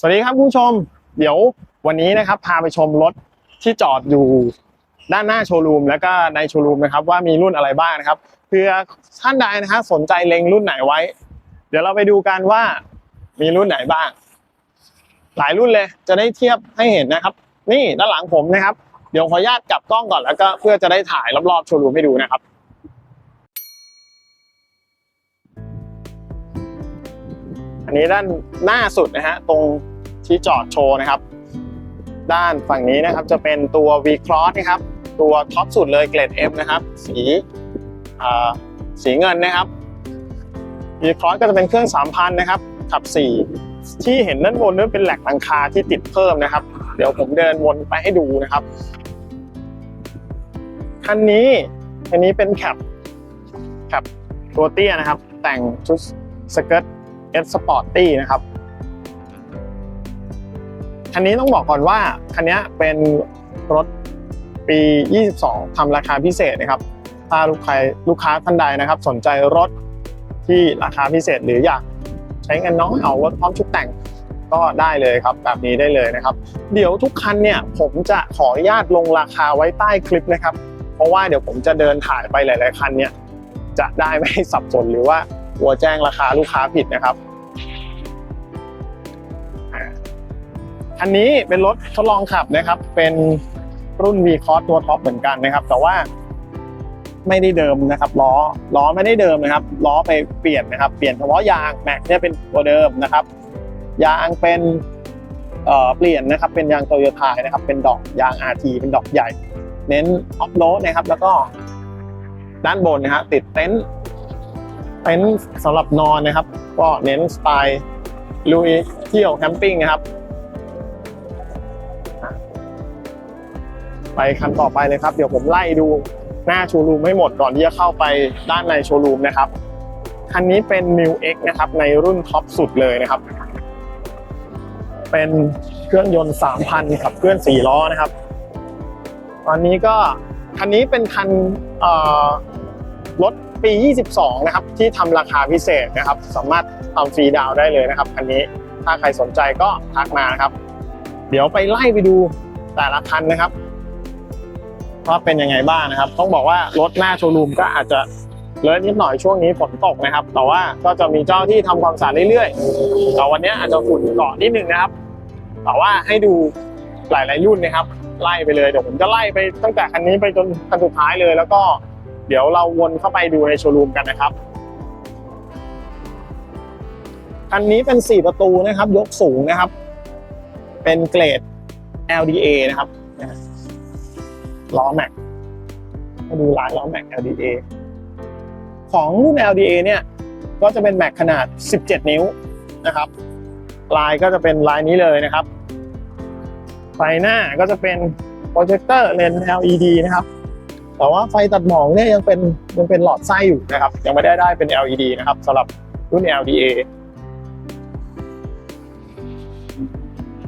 สวัสดีครับคุณผู้ชม เดี๋ยววันนี้นะครับพาไปชมรถที่จอดอยู่ด้านหน้าโชว์รูมแล้วก็ในโชว์รูมนะครับว่ามีรุ่นอะไรบ้างนะครับเพื่อท่านใดนะฮะสนใจเล็งรุ่นไหนไว้ เดี๋ยวเราไปดูกันว่ามีรุ่นไหนบ้าง หลายรุ่นเลยจะได้เทียบให้เห็นนะครับ นี่ด้านหลังผมนะครับ เดี๋ยวขออนุญาตกลับกล้องก่อนแล้วก็เพื่อจะได้ถ่ายรอบๆโชว์รูมให้ดูนะครับ อันนี้ด้านหน้าสุดนะฮะตรงที่จอดโชว์นะครับ ด้านฝั่งนี้นะครับจะเป็นตัว V Cross นะครับ ตัวท็อปสุดเลยเกรด M นะครับ สีสีเงินนะครับ V Cross ก็จะเป็นเครื่อง 3,000 นะครับขับ 4 ที่เห็นด้านบนนั้นเป็นแหลกหลังคาที่ติดเพิ่มนะครับ เดี๋ยวผมเดินวนไปให้ดูนะครับคันนี้คันนี้เป็นแคปแคปตัวเตี้ยนะครับ แต่งชุดสเกิร์ต S Sporty นะครับ คันนี้ต้องบอกก่อนว่า คันนี้เป็นรถปี 22ทำราคาพิเศษนะครับ ถ้าลูกค้าลูกค้าท่านใดนะครับ สนใจรถที่ราคาพิเศษหรืออยากใช้เงินน้อยเอารถพร้อมชุดแต่งก็ได้เลยครับ แบบนี้ได้เลยนะครับ เดี๋ยวทุกคันเนี่ยผมจะขออนุญาตลงราคาไว้ใต้คลิปนะครับ เพราะว่าเดี๋ยวผมจะเดินถ่ายไปหลาย ๆ คันเนี่ยจะได้ไม่สับสนหรือว่า หัวแจ้งราคาลูกค้าผิดนะครับคันนี้เป็นรถทดลองขับนะครับ เป็นรุ่น V Cross ตัวท็อปเหมือนกันนะครับ แต่ว่าไม่ได้เดิมนะครับล้อล้อไม่ได้เดิมนะครับล้อไปเปลี่ยนนะครับ เปลี่ยนเฉพาะยางแม็กเนี่ยเป็นตัวเดิมนะครับ ยางเป็นเอ่อเปลี่ยนนะครับ เป็นยางโตโยต้านะครับ เป็นดอกยาง RT เป็นดอกใหญ่ เน้นออฟโรดนะครับ แล้วก็ด้านบนนะฮะติดเต็นท์ ต็นท์สำหรับนอนนะครับ ก็เน้นสไตล์ลุยเที่ยวแคมปิ้งนะครับ ไปคันต่อไปเลยครับ เดี๋ยวผมไล่ดูหน้าโชว์รูมให้หมดก่อนที่จะเข้าไปด้านในโชว์รูมนะครับ คันนี้เป็น m i w X นะครับ ในรุ่นท็อปสุดเลยนะครับ เป็นเครื่องยนต์ 3,000ขับเคลื่อน4ล้อนะครับ ตอนนี้ก็คันนี้เป็นคันรถ ปี 22 นะครับ ที่ทำราคาพิเศษนะครับ สามารถทำฟรีดาวได้เลยนะครับคันนี้ถ้าใครสนใจก็ทักมานะครับ เดี๋ยวไปไล่ไปดูแต่ละคันนะครับว่าเป็นยังไงบ้างนะครับ ต้องบอกว่ารถหน้าโชว์รูมก็อาจจะเลอะนิดหน่อยช่วงนี้ฝนตกนะครับ แต่ว่าก็จะมีเจ้าที่ทำความสะอาดเรื่อยๆแต่วันนี้อาจจะฝุ่นเกาะนิดนึงนะครับ แต่ว่าให้ดูหลายๆรุ่นนะครับ ไล่ไปเลยเดี๋ยวผมจะไล่ไปตั้งแต่คันนี้ไปจนคันสุดท้ายเลย แล้วก็ เดี๋ยวเราวนเข้าไปดูในโชว์รูมกันนะครับคันนี้เป็น 4 ประตูนะครับ ยกสูงนะครับ เป็นเกรด LDA นะครับล้อแม็กมาดูลายล้อแม็ก LDA ของรุ่น LDA เนี่ยก็จะเป็นแม็กขนาด 17 นิ้วนะครับ ลายก็จะเป็นลายนี้เลยนะครับ ไฟหน้าก็จะเป็นโปรเจคเตอร์เลนส์ LED นะครับ แต่ว่าไฟตัดหมอกเนี่ยยังเป็นยังเป็นหลอดไส้อยู่นะครับ ยังไม่ได้ได้เป็น LED นะครับสำหรับรุ่น LDA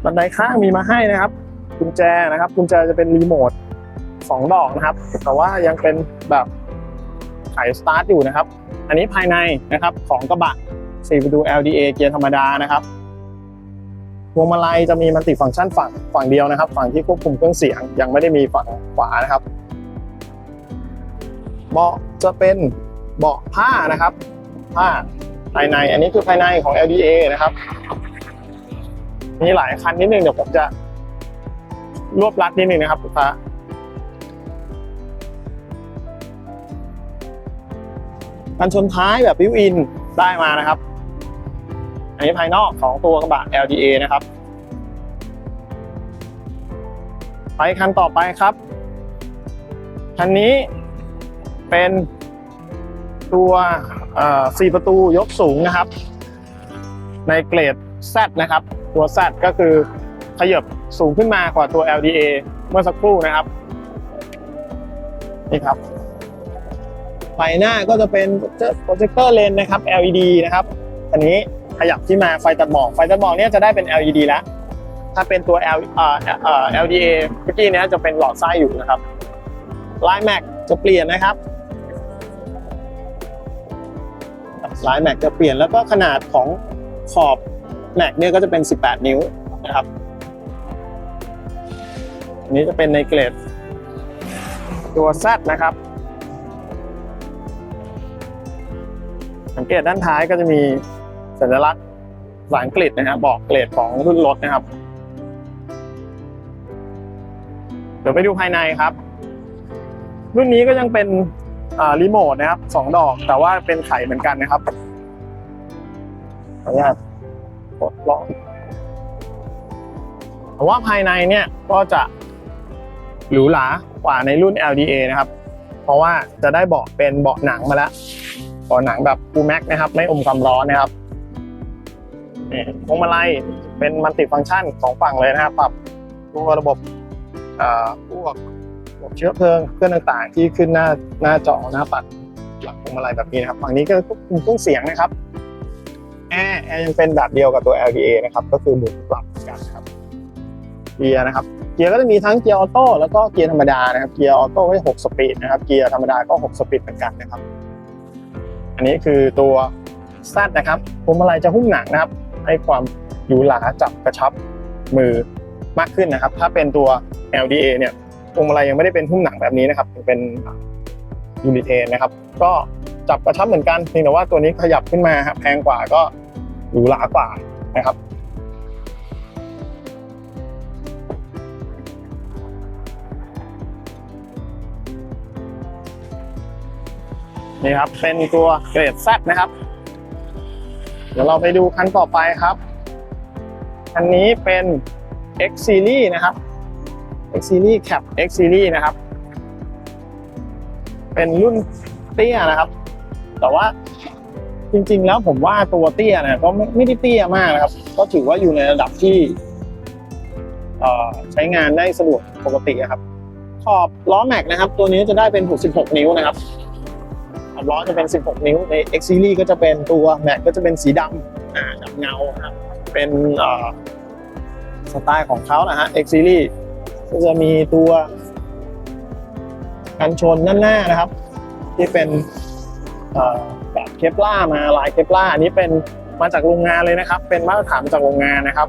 บันไดข้างมีมาให้นะครับกุญแจนะครับกุญแจจะเป็นรีโมทสองดอกนะครับ แต่ว่ายังเป็นแบบไขสตาร์ทอยู่นะครับ อันนี้ภายในนะครับของกระบะ4ประตู LDA เกียร์ธรรมดานะครับพวงมาลัยจะมีมัลติฟังก์ชันฝั่งฝั่งเดียวนะครับ ฝั่งที่ควบคุมเครื่องเสียงยังไม่ได้มีฝั่งขวานะครับ เบาะจะเป็นเบาะผ้านะครับ ผ้าภายใน อันนี้คือภายในของ LDA นะครับ มีหลายคันนิดนึงเดี๋ยวผมจะรวบรัดนิดนึงนะครับลูกค้ากันชนท้ายแบบบิวอินได้มานะครับ อันนี้ภายนอกของตัวกระบะ LDA นะครับ ไปคันต่อไปครับ คันนี้ เป็นตัวเอ่อ4ประตูยกสูงนะครับ ในเกรด Z นะครับ ตัว Z ก็คือขยับสูงขึ้นมากว่าตัว LDA เมื่อสักครู่นะครับนี่ครับไฟหน้าก็จะเป็นโปรเจคเตอร์เลนนะครับ LED นะครับอันนี้ขยับที่มาไฟตัดหมอกไฟตัดหมอกเนี่ยจะได้เป็น LED แล้วถ้าเป็นตัว L เอ่อ LDA เมื่อกี้เนี้ยจะเป็นหลอดไส้อยู่นะครับลายแม็กจะเปลี่ยนนะครับ ลายแม็กจะเปลี่ยนแล้วก็ขนาดของขอบแม็กเนี่ยก็จะเป็น 18 นิ้วนะครับอันนี้จะเป็นในเกรดตัว Z นะครับ สังเกตด้านท้ายก็จะมีสัญลักษณ์ภาษาอังกฤษนะครับบอกเกรดของรุ่นรถนะครับ เดี๋ยวไปดูภายในครับ รุ่นนี้ก็ยังเป็น รีโมทนะครับสองดอกแต่ว่าเป็นไขเหมือนกันนะครับขออนุญาตกดล็อกแต่ว่าภายในเนี่ยก็จะหรูหรากว่าในรุ่น LDA นะครับ เพราะว่าจะได้เบาะเป็นเบาะหนังมาแล้วเบาะหนังแบบ Full Max นะครับ ไม่อมความร้อนนะครับนี่พวงมาลัยเป็นมัลติฟังก์ชันสองฝั่งเลยนะครับปรับตัวระบบอ่อพวก เชื้อเพลิงเครื่องต่างๆ ที่ขึ้นหน้าหน้าจอหน้าปัดหลังพวงมาลัยแบบนี้นะครับฝั่งนี้ก็ควบคุมเครื่องเสียงนะครับแอร์แอร์ยังเป็นแบบเดียวกับตัว LDA นะครับ ก็คือหมุนปรับกันครับเกียร์นะครับเกียร์ก็จะมีทั้งเกียร์ออโต้แล้วก็เกียร์ธรรมดานะครับเกียร์ออโต้ก็จะ6สปีดนะครับเกียร์ธรรมดาก็6สปีดเหมือนกันนะครับ อันนี้คือตัวซดนะครับพวงมาลัยจะหุ้มหนังนะครับ ให้ความหรูหราจับกระชับมือมากขึ้นนะครับ ถ้าเป็นตัว LDA เนี่ย พวงมาลัยยังไม่ได้เป็นหุ้มหนังแบบนี้นะครับเป็นยูนิเทนนะครับ ก็จับกระชับเหมือนกันเพียงแต่ว่าตัวนี้ขยับขึ้นมาครับแพงกว่าก็หรูหรากว่านะครับ นี่ครับเป็นตัวเกรด Z นะครับ เดี๋ยวเราไปดูคันต่อไปครับคันนี้เป็น X Series นะครับ X Series Cap X Series นะครับ เป็นรุ่นเตี้ยนะครับ แต่ว่าจริง ๆ แล้วผมว่าตัวเตี้ยนี่ยก็ไม่ได้เตี้ยมากนะครับ ก็ถือว่าอยู่ในระดับที่ใช้งานได้สะดวกปกติครับ ขอบล้อแม็กนะครับ ตัวนี้จะได้เป็น 66 นิ้วนะครับขอบล้อจะเป็น 16 นิ้วใน X Series ก็จะเป็นตัวแม็กก็จะเป็นสีดำอ่าดำเงาครับ เป็นสไตล์ของเขานะฮะ X Series ก็จะมีตัวกันชนด้านหน้านะครับ ที่เป็นแบบเคปล่ามาลายเคปล่าอันนี้เป็นมาจากโรงงานเลยนะครับ เป็นมาตรฐานจากโรงงานนะครับ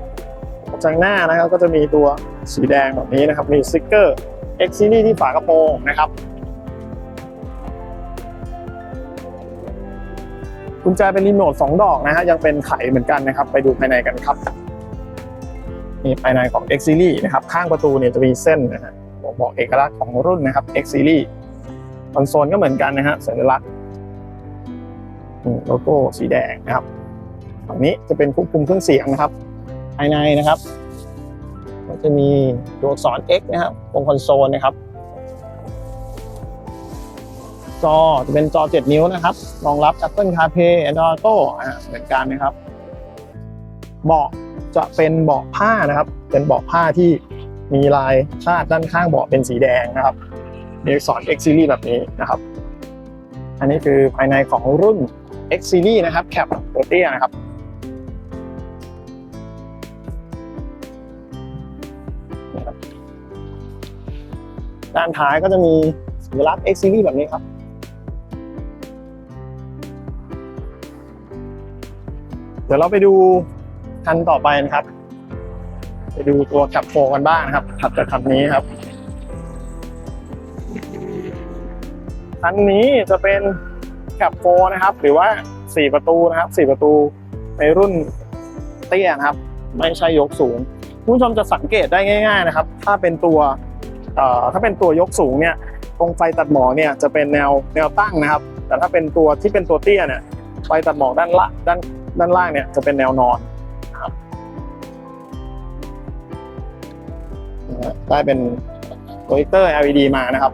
จากหน้านะครับก็จะมีตัวสีแดงแบบนี้นะครับ มีสติกเกอร์ X Series ที่ฝากระโปรงนะครับกุญแจเป็นรีโมทสองดอกนะฮะยังเป็นไขเหมือนกันนะครับ ไปดูภายในกันครับ นี่ภายในของ X Series นะครับ ข้างประตูเนี่ยจะมีเส้นนะฮะบอกบอกเอกลักษณ์ของรุ่นนะครับ X Series คอนโซลก็เหมือนกันนะฮะสัญลักษณ์โลโก้สีแดงนะครับฝั่งนี้จะเป็นควบคุมเครื่องเสียงนะครับ ภายในนะครับ ก็จะมีตัวอักษร X นะครับตรงคอนโซลนะครับจอจะเป็นจอ 7 นิ้วนะครับ รองรับ Apple CarPlay Android Auto เหมือนกันนะครับ เบาะ จะเป็นเบาะผ้านะครับ เป็นเบาะผ้าที่มีลายคาดด้านข้างเบาะเป็นสีแดงนะครับมีอักษร X Series แบบนี้นะครับ อันนี้คือภายในของรุ่น X Series นะครับแคปโรเตียนะครับด้านท้ายก็จะมีสัญลักษณ์ X Series แบบนี้ครับ เดี๋ยวเราไปดู คันต่อไปนะครับ ไปดูตัวแคปโฟกันบ้างนะครับถัดจากคันนี้ครับคันนี้จะเป็นแคปโฟนะครับ หรือว่า4ประตูนะครับ4ประตูในรุ่นเตี้ยนะครับ ไม่ใช่ยกสูงคุณผู้ชมจะสังเกตได้ง่าย ๆนะครับ ถ้าเป็นตัวถ้าเป็นตัวยกสูงเนี่ย ตรงไฟตัดหมอกเนี่ยจะเป็นแนวแนวตั้งนะครับ แต่ถ้าเป็นตัวที่เป็นตัวเตี้ยเนี่ยไฟตัดหมอกด้านละด้านด้านล่างเนี่ยจะเป็นแนวนอน ได้เป็นโปรเจคเตอร์ LED มานะครับ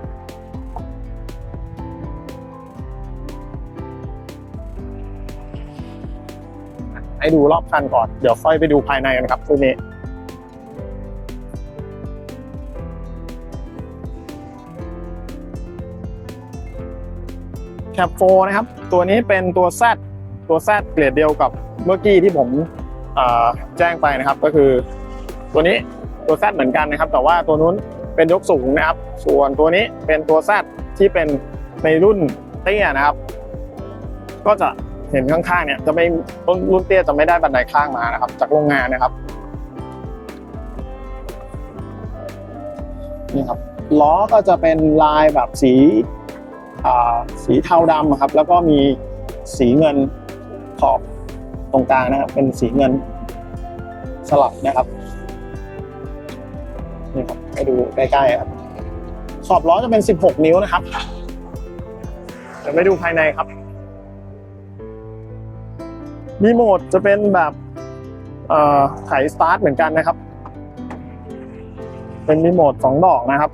ให้ดูรอบคันก่อน เดี๋ยวค่อยไปดูภายในกันครับตัวนี้แคปโฟนะครับ ตัวนี้เป็นตัว Z ตัว Z เกรดเดียวกับเมื่อกี้ที่ผมแจ้งไปนะครับ ก็คือตัวนี้ ตัวแซดเหมือนกันนะครับ แต่ว่าตัวนู้นเป็นยกสูงนะครับ ส่วนตัวนี้เป็นตัวแซดที่เป็นในรุ่นเตี้ยนะครับ ก็จะเห็นข้างๆเนี่ยจะไม่รุ่นเตี้ยจะไม่ได้บันไดข้างมานะครับ จากโรงงานนะครับนี่ครับล้อก็จะเป็นลายแบบสีสีเทาดำครับ แล้วก็มีสีเงินขอบตรงกลางนะครับ เป็นสีเงินสลับนะครับ นี่ครับให้ดูใกล้ๆครับขอบล้อจะเป็น 16 นิ้วนะครับเดี๋ยวไปดูภายในครับ มีโหมดจะเป็นแบบเอ่อไถสตาร์ทเหมือนกันนะครับ เป็นรีโหมทสองดอกนะครับ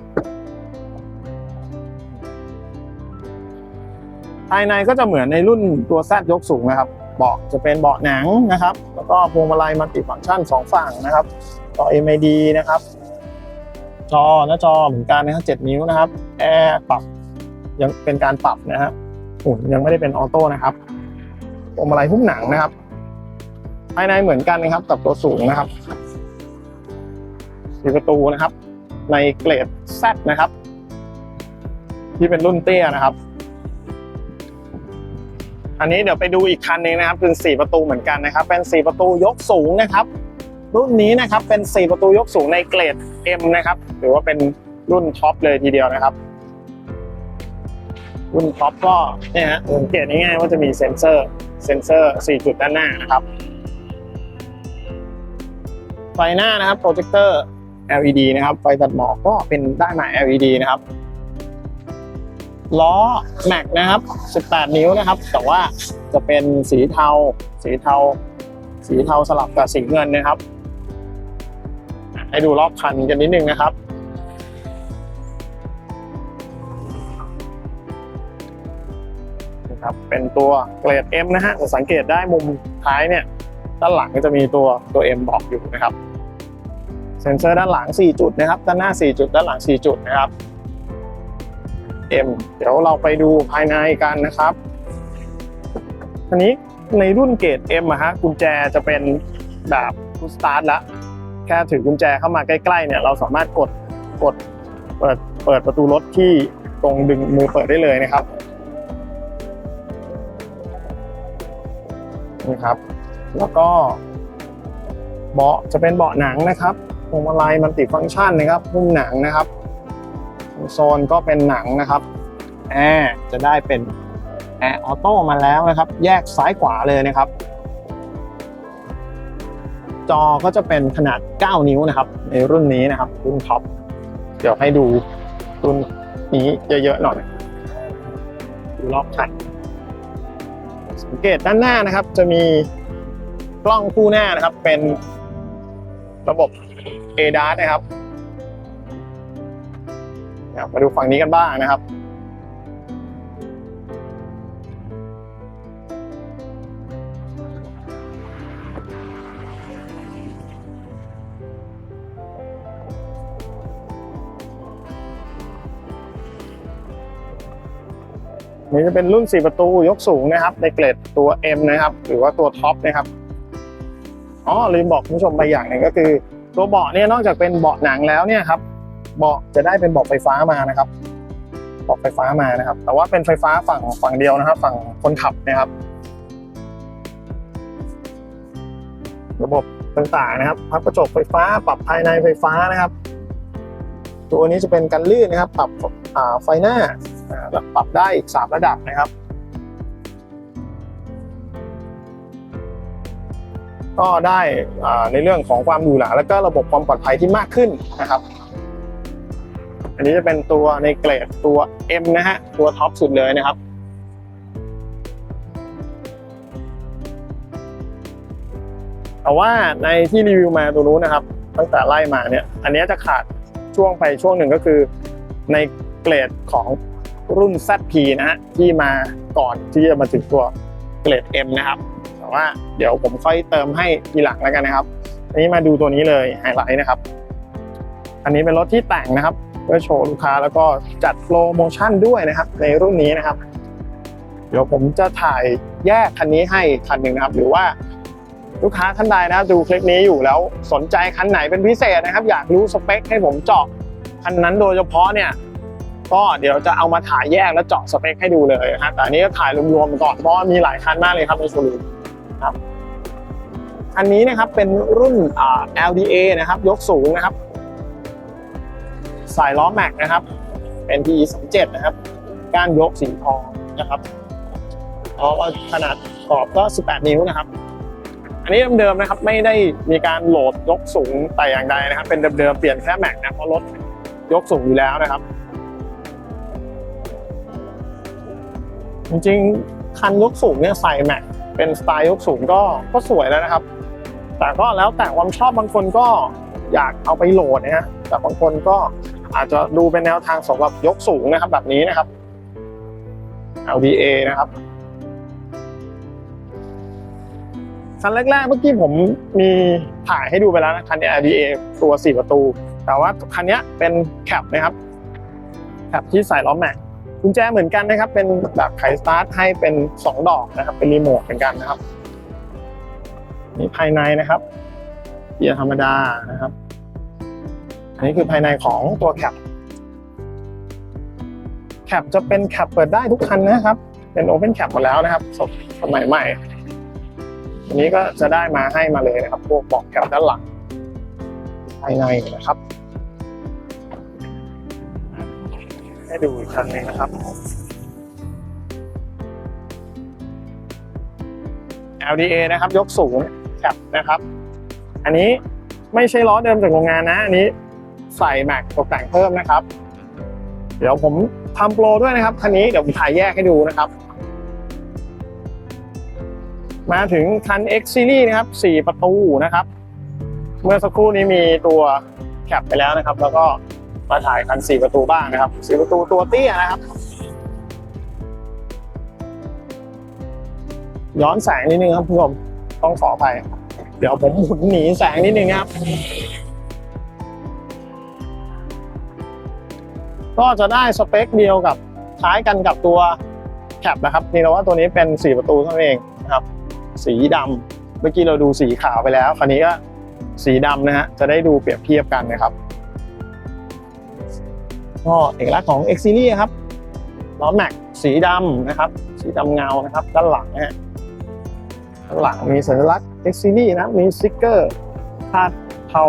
ภายในก็จะเหมือนในรุ่นตัวแซดยกสูงนะครับเบาะจะเป็นเบาะหนังนะครับ แล้วก็พวงมาลัยมัลติฟังก์ชันสองฝั่งนะครับ ต่อ MID นะครับ จอหน้าจอเหมือนกันนะครับ7นิ้วนะครับแอร์ปรับยังเป็นการปรับนะฮะหุ่นยังไม่ได้เป็นออโต้นะครับพวงมาลัยหุ้มหนังนะครับ ภายในเหมือนกันนะครับกับตัวสูงนะครับมีประตูนะครับ ในเกรด Z นะครับ ที่เป็นรุ่นเตี้ยนะครับ อันนี้เดี๋ยวไปดูอีกคันหนึงนะครับเป็น4ประตูเหมือนกันนะครับ เป็น4ประตูยกสูงนะครับ รุ่นนี้นะครับเป็น 4 ประตูยกสูงในเกรด M นะครับหรือว่าเป็นรุ่นท็อปเลยทีเดียวนะครับ รุ่นท็อปก็เนี่ยฮะสังเกตง่ายๆว่าจะมีเซ็นเซอร์เซ็นเซอร์ 4 จุดด้านหน้านะครับไฟหน้านะครับโปรเจคเตอร์ LED นะครับไฟตัดหมอกก็เป็นด้มา LED นะครับล้อแม็กนะครับ 18 นิ้วนะครับ แต่ว่าจะเป็นสีเทา สีเทา สีเทาสลับกับสีเงินนะครับ ให้ดูรอบคันกันนิดนึงนะครับ นะครับ เป็นตัวเกรด M นะฮะสังเกตได้มุมท้ายเนี่ย ด้านหลังก็จะมีตัวตัว M บอกอยู่นะครับ เซ็นเซอร์ด้านหลัง 4 จุดนะครับ ด้านหน้า 4 จุด ด้านหลัง 4 จุดนะครับ M เดี๋ยวเราไปดูภายในกันนะครับทีนี้ในรุ่นเกรด M อะฮะกุญแจจะเป็นแบบพุสตาร์ทแล้ว แค่ถือกุญแจเข้ามาใกล้ๆเนี่ยเราสามารถกดกดเปิดเปิดประตูรถที่ตรงดึงมือเปิดได้เลยนะครับนี่ครับ แล้วก็เบาะจะเป็นเบาะหนังนะครับพวงมาลัยมันติฟังก์ชันนะครับหุ้มหนังนะครับโซนก็เป็นหนังนะครับแอร์จะได้เป็นแอร์ออโต้มาแล้วนะครับ แยกซ้ายขวาเลยนะครับ จอก็จะเป็นขนาด 9 นิ้วนะครับ ในรุ่นนี้นะครับ รุ่นท็อป เดี๋ยวให้ดูรุ่นนี้เยอะๆหน่อย ดูรอบคันสังเกตด้านหน้านะครับ จะมีกล้องคู่หน้านะครับ เป็นระบบ ADAS นะครับมาดูฝั่งนี้กันบ้างนะครับ นี่จะเป็นรุ่น 4 ประตูยกสูงนะครับในเกรดตัว M นะครับ หรือว่าตัวท็อปนะครับอ๋อลืมบอกคุณผู้ชมไปอย่างหนึ่งก็คือ ตัวเบาะเนี่ยนอกจากเป็นเบาะหนังแล้วเนี่ยครับเบาะจะได้เป็นเบาะไฟฟ้ามานะครับเบาะไฟฟ้ามานะครับ แต่ว่าเป็นไฟฟ้าฝั่งฝั่งเดียวนะครับ ฝั่งคนขับนะครับ ระบบต่างๆนะครับพับกระจกไฟฟ้า ปรับภายในไฟฟ้านะครับ ตัวนี้จะเป็นกันลื่นนะครับ ปรับไฟหน้า อ่าปรับได้อีก3ระดับนะครับ ก็ได้ในเรื่องของความหรูหราแล้วก็ระบบความปลอดภัยที่มากขึ้นนะครับ อันนี้จะเป็นตัวในเกรดตัว M นะฮะตัวท็อปสุดเลยนะครับแต่ว่าในที่รีวิวมาตัวนู้นนะครับ ตั้งแต่ไล่มาเนี่ย อันนี้จะขาดช่วงไปช่วงหนึ่งก็คือในเกรดของ รุ่น ZP นะฮะที่มาก่อนที่จะมาถึงตัวเกรด M นะครับ แต่ว่าเดี๋ยวผมค่อยเติมให้ทีหลังแล้วกันนะครับ อันนี้มาดูตัวนี้เลยไฮไลท์นะครับ อันนี้เป็นรถที่แต่งนะครับเพื่อโชว์ลูกค้าแล้วก็จัดโปรโมชั่นด้วยนะครับ ในรุ่นนี้นะครับ เดี๋ยวผมจะถ่ายแยกคันนี้ให้คันหนึ่งนะครับ หรือว่าลูกค้าท่านใดนะครับดูคลิปนี้อยู่แล้วสนใจคันไหนเป็นพิเศษนะครับ อยากรู้สเปคให้ผมเจาะคันนั้นโดยเฉพาะเนี่ย ก็เดี๋ยวจะเอามาถ่ายแยกแล้วเจาะสเปคให้ดูเลยนะฮะแต่อันนี้ก็ถ่ายรวมๆก่อนเพราะมีหลายคันมากเลยครับในโชว์รูมครับอันนี้นะครับเป็นรุ่น LDA นะครับ ยกสูงนะครับ สายล้อแม็กนะครับ เป็น PE 37นะครับ ก้านยกสีทองนะครับล้อก็ขนาดขอบก็ 18 นิ้วนะครับ อันนี้เดิมๆนะครับไม่ได้มีการโหลดยกสูงแต่อย่างใดนะครับ เป็นเดิมๆเปลี่ยนแค่แม็กนะเพราะรถยกสูงอยู่แล้วนะครับ จริงๆ คันยกสูงเนี่ยใส่แม็กเป็นสไตล์ยกสูงก็ก็สวยแล้วนะครับ แต่ก็แล้วแต่ความชอบบางคนก็อยากเอาไปโหลดนะฮะแต่บางคนก็อาจจะดูเป็นแนวทางสำหรับยกสูงนะครับ แบบนี้นะครับ LDA นะครับคันแรกๆเมื่อกี้ผมมีถ่ายให้ดูไปแล้วนะคันนี้ LDA ตัว 4 ประตู แต่ว่าคันนี้เป็นแคปนะครับแคปที่ใส่ล้อแม็ก กุญแจเหมือนกันนะครับ เป็นแบบไขสตาร์ทให้เป็น 2 ดอกนะครับ เป็นรีโมทเหมือนกันนะครับนี่ภายในนะครับเกียร์ธรรมดานะครับ อันนี้คือภายในของตัวแคปแคปจะเป็นแคปเปิดได้ทุกคันนะครับ เป็นโอเพนแคปหมดแล้วนะครับสดสมัยใหม่อันนี้ก็จะได้มาให้มาเลยนะครับ พวกเบอกแคปด้านหลังภายในนะครับ ให้ดูอีกครั้งหนึงนะครับ LDA นะครับ ยกสูงแคปนะครับ อันนี้ไม่ใช่ล้อเดิมจากโรงงานนะ อันนี้ใส่แม็กตกแต่งเพิ่มนะครับ เดี๋ยวผมทำโปรด้วยนะครับคันนี้เดี๋ยวผมถ่ายแยกให้ดูนะครับ มาถึงคัน X Series นะครับ 4 ประตูนะครับ เมื่อสักครู่นี้มีตัวแคปไปแล้วนะครับ แล้วก็ มาถ่ายคัน4ประตูบ้างนะครับ4ประตูตัวเตี้ยนะครับ ย้อนแสงนิดนึงครับผู้ชมต้องขออภัยเดี๋ยวผมหมุนหนีแสงนิดนึงครับ ก็จะได้สเปคเดียวกับคล้ายกันกับตัวแคปนะครับนี่เราว่าตัวนี้เป็น4ประตูเท่านั้นเองนะครับ สีดำเมื่อกี้เราดูสีขาวไปแล้ว คราวนี้ก็สีดำนะฮะจะได้ดูเปรียบเทียบกันนะครับ ก็เอกลักษณ์ของ X Series ครับล้อแม็กสีดำนะครับ สีดำเงานะครับ ด้านหลังนะฮะด้านหลังมีสัญลักษณ์ X Series นะมีสติกเกอร์คาดเทา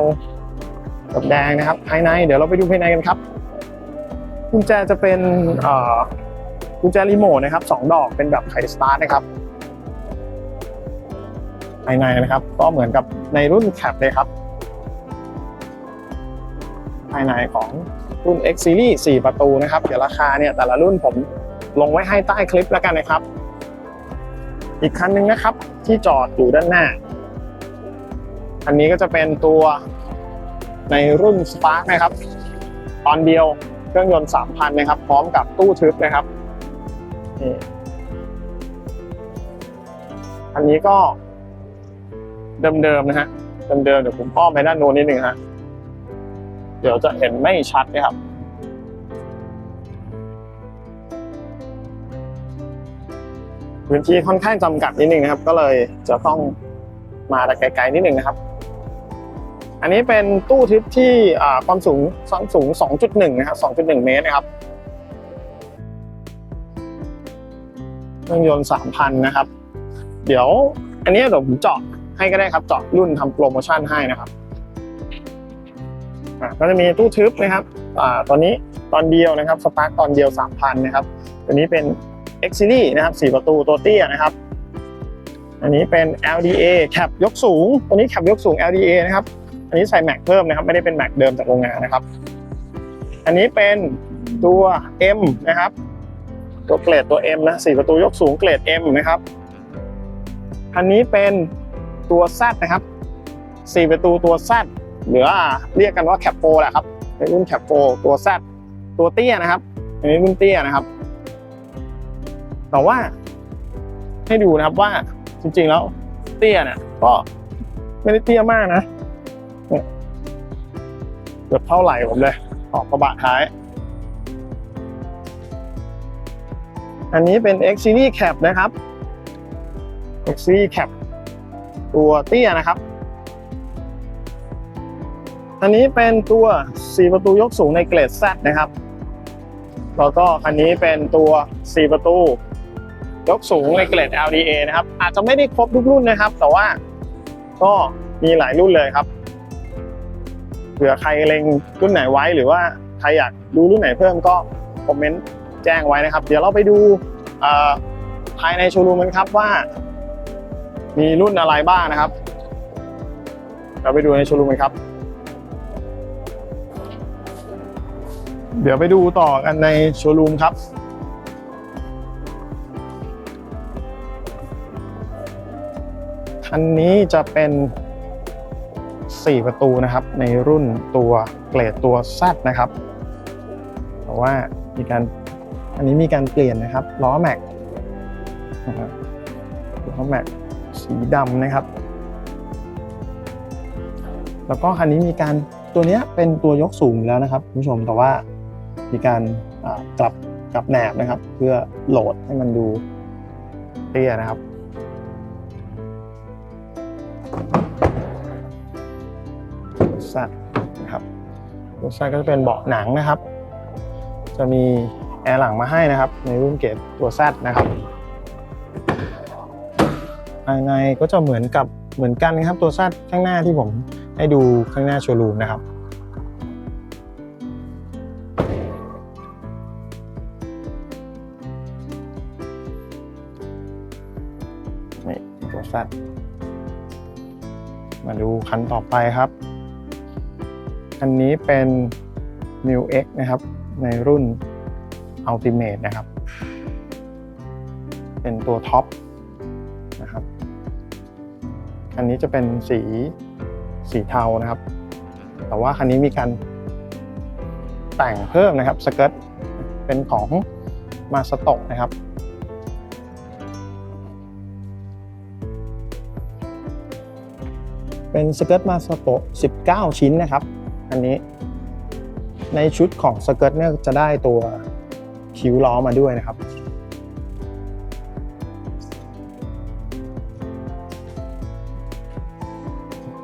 กับแดงนะครับภายในเดี๋ยวเราไปดูภายในกันครับกุญแจจะเป็นกุญแจรีโมทนะครับสองดอกเป็นแบบไขสตาร์ทนะครับภายในนะครับ ก็เหมือนกับในรุ่นแคปเลยครับ ภายในของ รุ่น X Series 4 ประตูนะครับ เดี๋ยวราคาเนี่ยแต่ละรุ่นผมลงไว้ให้ใต้คลิปแล้วกันนะครับ อีกคันหนึงนะครับที่จอดอยู่ด้านหน้า อันนี้ก็จะเป็นตัวในรุ่น Spark นะครับ ตอนเดียวเครื่องยนต์ 3,000 นะครับ พร้อมกับตู้ทึบนะครับอันนี้ก็เดิมๆนะฮะเดิมๆเดี๋ยวผมอ้อมไปด้านโน้นนิดนึงฮะ เดี๋ยวจะเห็นไม่ชัดนะครับพื้นที่ค่อนข้างจำกัดนิดนึงนะครับ ก็เลยจะต้องมาแต่ไกลๆนิดนึงนะครับ อันนี้เป็นตู้ทึบที่ความสูงความสูง 2.1 นะครับ 2.1 เมตรนะครับเครื่องยนต์ 3,000 นะครับ เดี๋ยวอันนี้เดี๋ยวผมเจาะให้ก็ได้ครับ เจาะรุ่นทำโปรโมชั่นให้นะครับ ก็จะมีตู้ทึบนะครับอตอนนี้ตอนเดียวนะครับสปาร์กตอนเดียว 3,000นะครับตัวนี้เป็น X Series นะครับ4ประตูตัวเตี้ยนะครับ อันนี้เป็น LDA แคปยกสูง ตัวนี้แคปยกสูง LDA นะครับ อันนี้ใส่แม็กเพิ่มนะครับ ไม่ได้เป็นแม็กเดิมจากโรงงานนะครับ อันนี้เป็นตัว M นะครับ ตัวเกรดตัว M นะ4ประตูยกสูงเกรด M นะครับ อันนี้เป็นตัว Z นะครับ4ประตูตัว Z หรือว่าเรียกกันว่าแคปโปแหละครับเป็นรุ่นแคปโปตัว Z ตัวเตี้ยนะครับอันนี้รุ่นเตี้ยนะครับ แต่ว่า ให้ดูนะครับว่าจริงๆแล้วเตี้ยเนี่ยก็ไม่ได้เตี้ยมากนะเนี่ยเกือบเท่าไหร่ผมเลยออกกระบะท้าย อันนี้เป็น X Series Cap นะครับ X Series Cap ตัวเตี้ยนะครับ อันนี้เป็นตัว 4 ประตูยกสูงในเกรด Z นะครับ แล้วก็คันนี้เป็นตัว 4 ประตู ยกสูงในเกรด LDA นะครับ อาจจะไม่ได้ครบทุกรุ่นนะครับ แต่ว่าก็มีหลายรุ่นเลยครับ เผื่อใครเล็งรุ่นไหนไว้หรือว่าใครอยากดูรุ่นไหนเพิ่มก็คอมเมนต์แจ้งไว้นะครับ เดี๋ยวเราไปดูภายในโชว์รูมกันครับว่า มีรุ่นอะไรบ้างนะครับ เราไปดูในโชว์รูมกันครับ เดี๋ยวไปดูต่อกันในโชว์รูมครับ คันนี้จะเป็น 4 ประตูนะครับ ในรุ่นตัวเกรดตัว Z นะครับ แต่ว่ามีการอันนี้มีการเปลี่ยนนะครับล้อแม็กนะครับล้อแม็กสีดำนะครับ แล้วก็คันนี้มีการตัวเนี้ยเป็นตัวยกสูงแล้วนะครับคุณผู้ชมแต่ว่า มีการกลับกลับแหนบนะครับ เพื่อโหลดให้มันดูเตี้ยนะครับ สัตว์นะครับตัวสัตก็จะเป็นเบาะหนังนะครับ จะมีแอร์หลังมาให้นะครับ ในรุ่นเกรดตัวแซนะครับภายในก็จะเหมือนกับเหมือนกันครับ ตัวแซดข้างหน้าที่ผมให้ดูข้างหน้าโชว์รูมนะครับ ตัวแซดมาดูคันต่อไปครับ คันนี้เป็น m i l X นะครับ ในรุ่น Ultimate นะครับ เป็นตัวท็อปนะครับ คันนี้จะเป็นสีสีเทานะครับ แต่ว่าคันนี้มีการแต่งเพิ่มนะครับสเกิร์ตเป็นของมาสโตะนะครับ เป็นสเกิร์ตมาสโตะ19 ชิ้นนะครับ อันนี้ ในชุดของสเกิร์ตเนี่ยจะได้ตัวคิ้วล้อมาด้วยนะครับ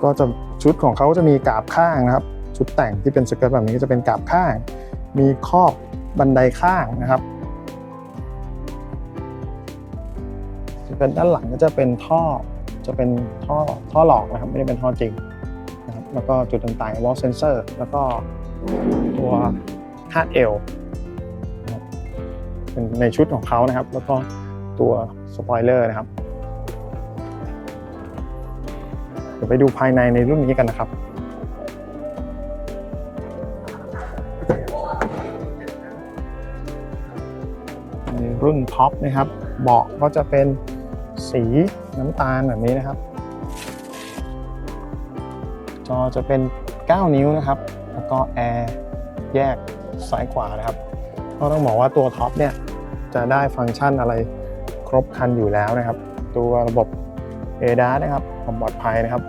ก็จะชุดของเขาจะมีกาบข้างนะครับ ชุดแต่งที่เป็นสเกิร์ตแบบนี้ก็จะเป็นกาบข้าง มีครอบบันไดข้างนะครับสเกิร์ตด้านหลังก็จะเป็นท่อ จะเป็นท่อท่อหลอกนะครับไม่ได้เป็นท่อจริงนะครับแล้วก็จุดต่างๆ wall sensor แล้วก็ตัวคาดเอวเป็นในชุดของเขานะครับ แล้วก็ตัวสปอยเลอร์นะครับเดี๋ยวไปดูภายในในรุ่นนี้กันนะครับรุ่นท็อปนะครับ เบาะก็จะเป็นสี น้ำตาลแบบนี้นะครับ จอจะเป็น 9 นิ้วนะครับ แล้วก็แอร์แยกซ้ายขวานะครับ ก็ต้องบอกว่าตัวท็อปเนี่ยจะได้ฟังก์ชันอะไรครบคันอยู่แล้วนะครับ ตัวระบบ a d a s นะครับความปลอดภัยนะครับ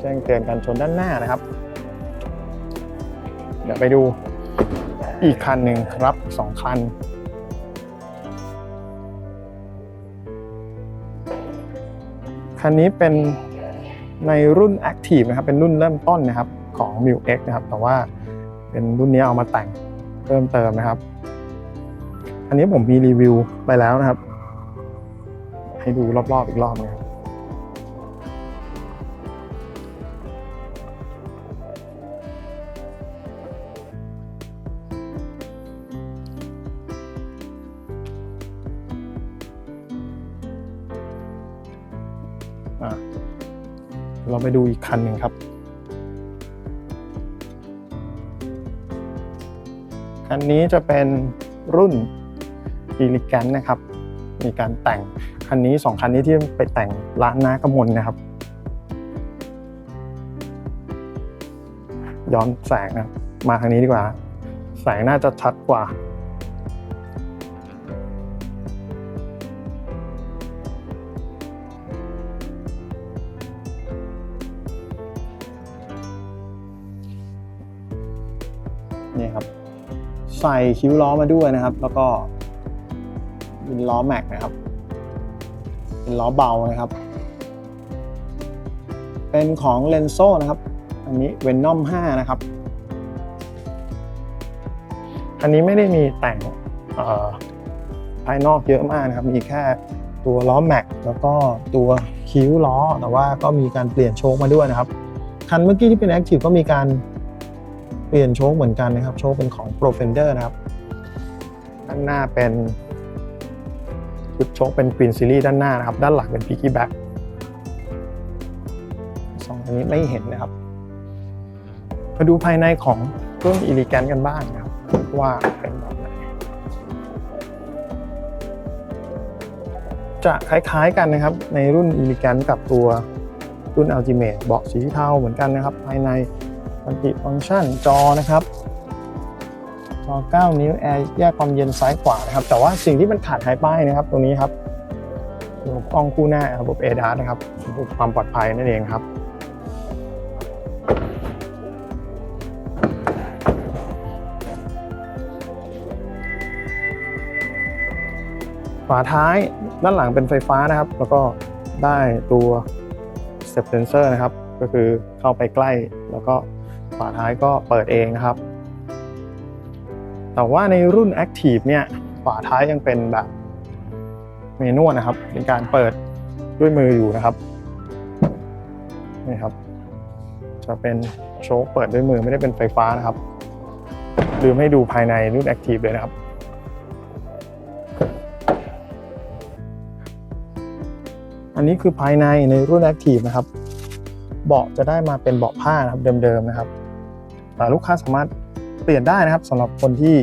แจ้งเตือนการชนด้านหน้านะครับ เดี๋ยวไปดูอีกคันหนึ่งครับสองคัน คันนี้เป็นในรุ่น Active นะครับ เป็นรุ่นเริ่มต้นนะครับของ m i l X นะครับ แต่ว่าเป็นรุ่นนี้เอามาแต่งเพิ่มเติมนะครับ อันนี้ผมมีรีวิวไปแล้วนะครับ ให้ดูรอบๆอีกรอบนะครับ เราไปดูอีกคันหนึ่งครับ คันนี้จะเป็นรุ่น e l e g a n t นะครับ มีการแต่งคันนี้สองคันนี้ที่ไปแต่งร้านน้ากมลนะครับ ย้อนแสงนะมาทางนี้ดีกว่า แสงน่าจะชัดกว่า ใส่คิ้วล้อมาด้วยนะครับ แล้วก็เป็นล้อแม็กนะครับ เป็นล้อเบานะครับ เป็นของเลนโซนะครับ อันนี้เวนนอม5นะครับ อันนี้ไม่ได้มีแต่งภายนอกเยอะมากนะครับ มีแค่ตัวล้อแม็กแล้วก็ตัวคิ้วล้อ แต่ว่าก็มีการเปลี่ยนโชคมาด้วยนะครับ คันเมื่อกี้ที่เป็นแอคทีฟก็มีการ เปลี่ยนโชคเหมือนกันนะครับ โชคเป็นของ Pro Fender นะครับ ด้านหน้าเป็นชุดโชคเป็น Queen Series ด้านหน้านะครับ ด้านหลังเป็น Piggyback สองอันนี้ไม่เห็นนะครับ มาดูภายในของรุ่น Elegant กันบ้างนะครับ ว่าเป็นแบบไหนจะคล้ายๆกันนะครับ ในรุ่น Elegant กับตัวรุ่น Ultimate เบาะสีเทาเหมือนกันนะครับ ภายใน มัลติฟังก์ชันจอนะครับจอ 9 นิ้วแอร์แยกความเย็นซ้ายขวานะครับ แต่ว่าสิ่งที่มันขาดหายไปนะครับ ตรงนี้ครับระบบกล้องคู่หน้าระบบ ADAS นะครับระบบความปลอดภัยนั่นเองครับฝาท้ายด้านหลังเป็นไฟฟ้านะครับ แล้วก็ได้ตัว step sensor นะครับ ก็คือเข้าไปใกล้แล้วก็ ฝาท้ายก็เปิดเองนะครับ แต่ว่าในรุ่น Active เนี่ยฝาท้ายยังเป็นแบบเมนวลนะครับ เป็นการเปิดด้วยมืออยู่นะครับนี่ครับ จะเป็นโชคเปิดด้วยมือไม่ได้เป็นไฟฟ้านะครับลืมให้ดูภายในรุ่น Active เลยนะครับอันนี้คือภายในในรุ่น Active นะครับ เบาะจะได้มาเป็นเบาะผ้านะครับเดิมๆนะครับ ลูกค้าสามารถเปลี่ยนได้นะครับสำหรับคนที่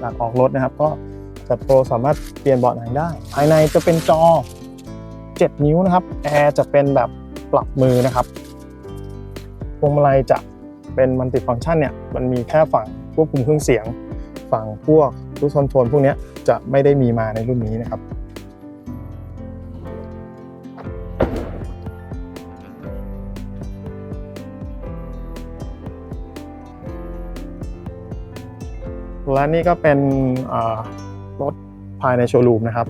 อยากออกรถนะครับ ก็จัดโปรสามารถเปลี่ยนเบาะหนังได้ ภายในจะเป็นจอ 7 นิ้วนะครับแอร์จะเป็นแบบปรับมือนะครับพวงมาลัยจะเป็นมัลติดฟังก์ชันเนี่ยมันมีแค่ฝั่งควบคุมเครื่องเสียง ฝั่งพวกรูคอนโทรลพวกนี้จะไม่ได้มีมาในรุ่นนี้นะครับ และนี่ก็เป็นรถภายในโชว์รูมนะครับ